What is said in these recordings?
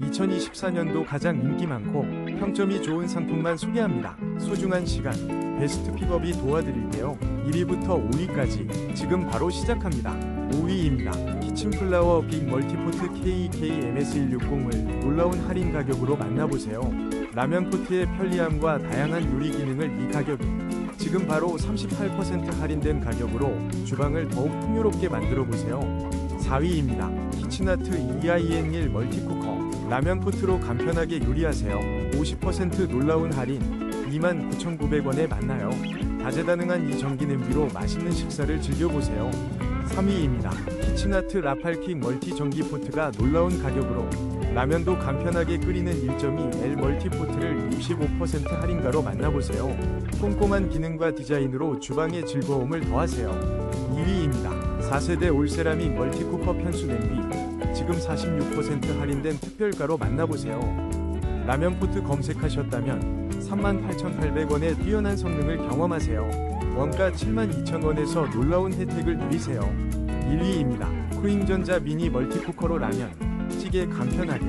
2024년도 가장 인기 많고 평점이 좋은 상품만 소개합니다. 소중한 시간, 베스트 픽업이 도와드릴게요. 1위부터 5위까지 지금 바로 시작합니다. 5위입니다. 키친플라워 빅 멀티포트 KKMS160을 놀라운 할인 가격으로 만나보세요. 라면 포트의 편리함과 다양한 요리 기능을 이 가격에 지금 바로 38% 할인된 가격으로 주방을 더욱 풍요롭게 만들어 보세요. 4위입니다. 키친아트 EIN1 멀티쿠커 라면 포트로 간편하게 요리하세요. 50% 놀라운 할인 29,900원에 만나요. 다재다능한 이 전기 냄비로 맛있는 식사를 즐겨보세요. 3위입니다. 키친아트 라팔킥 멀티 전기 포트가 놀라운 가격으로 라면도 간편하게 끓이는 1.2L 멀티 포트를 65% 할인가로 만나보세요. 꼼꼼한 기능과 디자인으로 주방의 즐거움을 더하세요. 2위입니다. 4세대 올세라믹 멀티쿠커 편수 냄비. 지금 46% 할인된 특별가로 만나보세요. 라면 포트 검색하셨다면 38,800원의 뛰어난 성능을 경험하세요. 원가 72,000원에서 놀라운 혜택을 누리세요. 1위입니다. 코잉전자 미니 멀티쿠커로 라면, 찌개 간편하게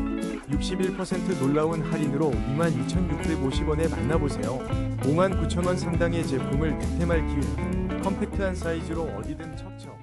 61% 놀라운 할인으로 22,650원에 만나보세요. 59,000원 상당의 제품을 득템할 기회. 컴팩트한 사이즈로 어디든 척척.